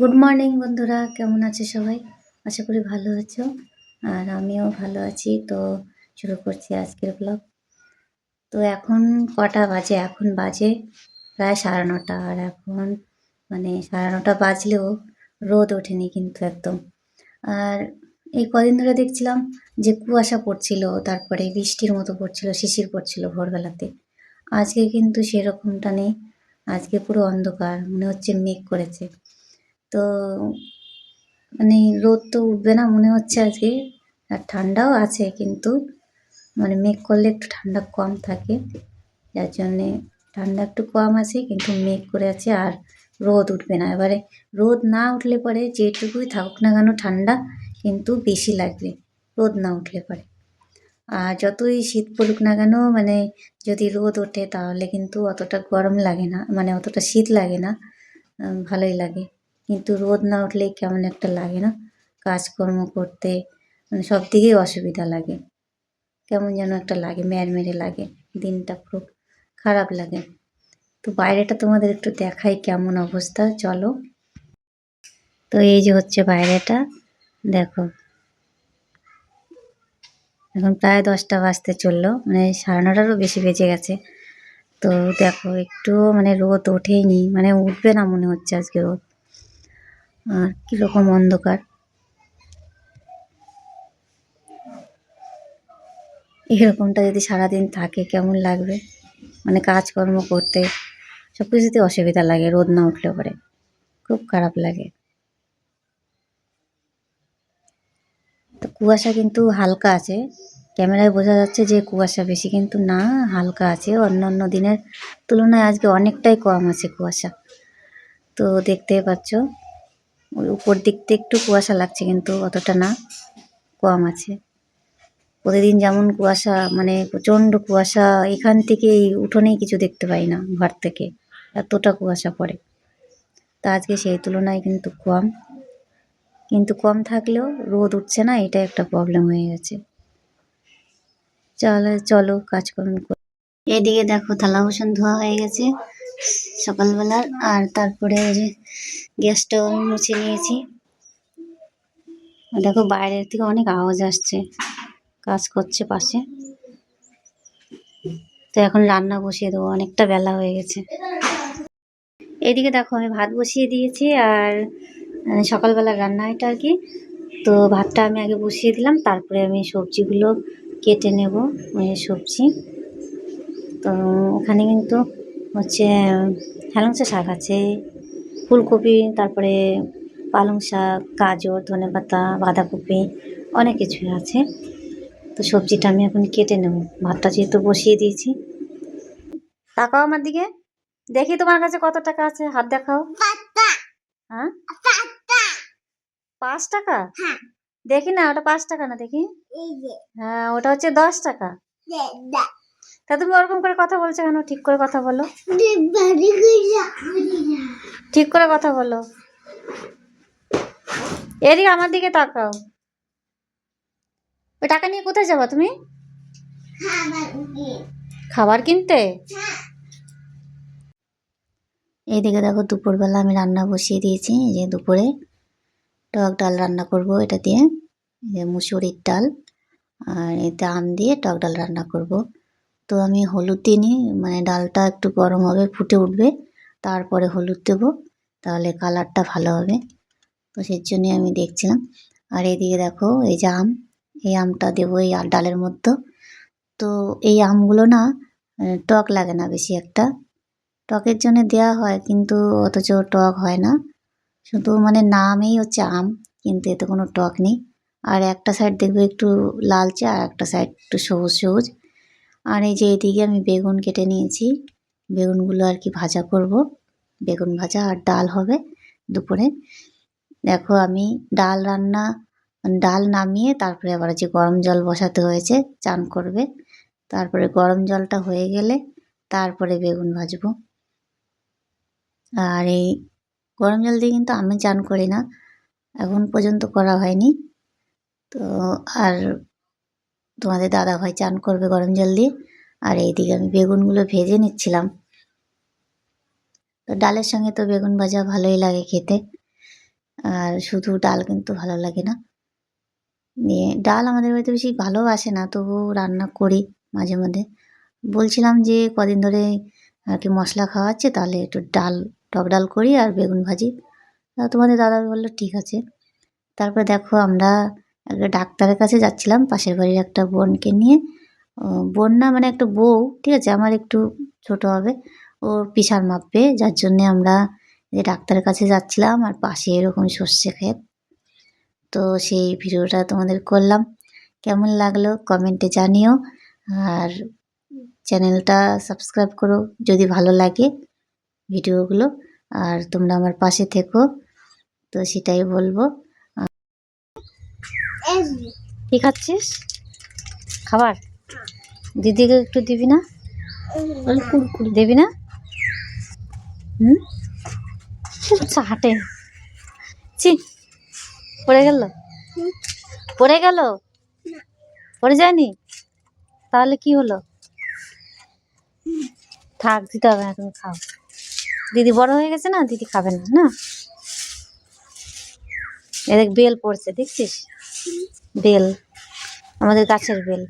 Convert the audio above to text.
Good morning বন্ধুরা। কেমন আছে সবাই? আশা করি ভালো আছো। আর আমিও ভালো আছি। তো শুরু করছি আজকের ব্লগ তো এখন কটা বাজে? এখন বাজে প্রায় সাড়ে নটা। আর এখন মানে সাড়ে নটা বাজলেও রোদ ওঠেনি কিন্তু একদম। আর এই কদিন ধরে দেখছিলাম যে কুয়াশা পড়ছিল, তারপরে বৃষ্টির মতো পড়ছিল, শিশির পড়ছিল ভোরবেলাতে। আজকে কিন্তু সেরকমটা নেই। আজকে পুরো অন্ধকার, মনে হচ্ছে মেঘ করেছে। তো মানে রোদ তো উঠবে না মনে হচ্ছে আজকে। আর ঠান্ডাও আছে কিন্তু মানে মেঘ করলে একটু ঠান্ডা কম থাকে। যার জন্যে ঠান্ডা একটু কম আছে কিন্তু মেঘ করে আছে আর রোদ উঠবে না। এবারে রোদ না উঠলে পরে যেটুকুই থাকুক না কেন ঠান্ডা কিন্তু বেশি লাগবে, রোদ না উঠলে পরে। আর যতই শীত পড়ুক না কেন মানে যদি রোদ ওঠে তাহলে কিন্তু অতটা গরম লাগে না মানে অতটা শীত লাগে না ভালোই লাগে। কিন্তু রোদ না উঠলে কেমন একটা লাগে না? কাজকর্ম করতে মানে সব দিকেই অসুবিধা লাগে। কেমন যেন একটা লাগে ম্যারমেরে লাগে, দিনটা খুব খারাপ লাগে। তো বাইরেটা তোমাদের একটু দেখাই কেমন অবস্থা, চলো। তো এই যে হচ্ছে বাইরেটা, দেখো। এখন প্রায় দশটা বাজতে চলল মানে সাড়ে নটারও বেশি বেজে গেছে। তো দেখো একটু মানে রোদ ওঠেনি মানে উঠবে না মনে হচ্ছে আজকে রোদ। আর কীরকম অন্ধকার। এরকমটা যদি সারাদিন থাকে, কেমন লাগবে? মানে কাজকর্ম করতে সব কিছুতে অসুবিধা লাগে, রোদ না উঠলে পরে। খুব খারাপ লাগে। তো কুয়াশা কিন্তু হালকা আছে। ক্যামেরায় বোঝা যাচ্ছে যে কুয়াশা বেশি কিন্তু না, হালকা আছে। অন্য অন্য দিনের তুলনায় আজকে অনেকটাই কম আছে কুয়াশা। তো দেখতেই পাচ্ছ। ওই উপর দিক থেকে একটু কুয়াশা লাগছে কিন্তু অতটা না, কম আছে। প্রতিদিন যেমন কুয়াশা মানে প্রচণ্ড কুয়াশা, এখান থেকেই উঠোনেই কিছু দেখতে পাই না, ঘর থেকে। এতটা কুয়াশা পড়ে। তা আজকে সেই তুলনায় কিন্তু কম। কিন্তু কম থাকলেও রোদ উঠছে না এটা একটা প্রবলেম হয়ে গেছে। চলো চলো কাজকর্ম কর। এদিকে দেখো থালা বাসন ধোয়া হয়ে গেছে। সকালবেলার, আর তারপরে যে গ্যাসটাও আমি মুছে নিয়েছি। দেখো বাইরের থেকে অনেক আওয়াজ আসছে, কাজ করছে পাশে। তো এখন রান্না বসিয়ে দেবো, অনেকটা বেলা হয়ে গেছে। এদিকে দেখো আমি ভাত বসিয়ে দিয়েছি, আর সকালবেলা রান্না এটা আর কি। তো ভাতটা আমি আগে বসিয়ে দিলাম, তারপরে আমি সবজিগুলো কেটে নেব সবজি। তো ওখানে কিন্তু হচ্ছে হেলাংচা শাক আছে ফুলকপি তারপরে পালং শাক গাজর ধনেপাতা বাঁধাকপি অনেক কিছুই আছে। তো সবজিটা আমি এখন কেটে নেব। ভাতটা যেহেতু বসিয়ে দিয়েছি। তাকাও আমার দিকে। দেখি তোমার কাছে কত টাকা আছে হাত দেখাও। হ্যাঁ? পাঁচ টাকা? হ্যাঁ। দেখি না ওটা পাঁচ টাকা না দেখি? হ্যাঁ ওটা হচ্ছে দশ টাকা। তা তুমি ওরকম করে কথা বলছো কেন? ঠিক করে কথা বলো। ঠিক করে কথা বলো। এদিকে আমার দিকে তাকাও। ওই টাকা নিয়ে কোথায় যাবা তুমি? খাবার কিনতে? এইদিকে দেখো দুপুরবেলা আমি রান্না বসিয়ে দিয়েছি যে দুপুরে টক ডাল রান্না করব এটা দিয়ে মুসুরির ডাল, আর এতে আম দিয়ে টক ডাল রান্না করব। তো আমি হলুদ দিইনি মানে ডালটা একটু গরম হবে, ফুটে উঠবে, তারপরে হলুদ দেব, তাহলে কালারটা ভালো হবে। তো সেই জন্যই আমি দেখছিলাম। আর এদিকে দেখো, এই যে আম, এই আমটা দেবো এই ডালের মধ্যে। তো এই আমগুলো না টক লাগে না বেশি একটা। টকের জন্য দেওয়া হয়, কিন্তু অথচ টক হয় না। শুধু মানে নামেই হচ্ছে আম, কিন্তু এতে কোনো টক নেই। আর একটা সাইড দেখবে একটু লালচে, আর একটা সাইড একটু সবুজ সবুজ আর এই যে এদিকে আমি বেগুন কেটে নিয়েছি। বেগুনগুলো আর কি ভাজা করব। বেগুন ভাজা আর ডাল হবে দুপুরে। দেখো আমি ডাল রান্না, ডাল নামিয়ে তারপরে আবার যে গরম জল বসাতে হয়েছে চান করবে। তারপরে গরম জলটা হয়ে গেলে তারপরে বেগুন ভাজবো। আর এই গরম জল দিয়ে কিন্তু আমি চান করি না। এখন পর্যন্ত করা হয়নি। তো আর তোমাদের দাদা ভাই চান করবে গরম জল দিয়ে। আর এইদিকে আমি বেগুনগুলো ভেজে নিচ্ছিলাম। তো ডালের সঙ্গে তো বেগুন ভাজা ভালোই লাগে খেতে। আর শুধু ডাল কিন্তু ভালো লাগে না। নিয়ে ডাল আমাদের বাড়িতে বেশি ভালো আসে না, তবুও রান্না করি মাঝে মধ্যে। বলছিলাম যে কদিন ধরে আর কি মশলা খাওয়াচ্ছে তাহলে একটু ডাল, টক ডাল করি আর বেগুন ভাজি। তোমাদের দাদা বলল, ঠিক আছে। তারপরে দেখো আমরা একটা ডাক্তারের কাছে যাচ্ছিলাম, পাশের বাড়ির একটা বোনকে নিয়ে। বোন না মানে একটা বউ, ঠিক আছে? আমার একটু ছোট হবে। ও পিসার মাপবে, যার জন্যে আমরা যে ডাক্তারের কাছে যাচ্ছিলাম আর পাশে এরকম সর্ষে ক্ষেত। তো সেই ভিডিওটা তোমাদের করলাম। কেমন লাগল কমেন্টে জানিও। আর চ্যানেলটা সাবস্ক্রাইব করো যদি ভালো লাগে ভিডিওগুলো। আর তোমরা আমার পাশে থেকো। তো সেটাই বলব। কি খাচ্ছিস? খাবার? দিদিকে একটু দিবি না? দিবি না? হুম? চাটে চি পড়ে গেল? পড়ে গেল? পড়ে যায়নি? তাহলে কি হলো? থাক, দিতে হবে না, তুমি খাও। দিদি বড় হয়ে গেছে না? দিদি খাবে না না? এদের বেল পড়ছে, দেখছিস? বেল আমাদের গাছের বেল।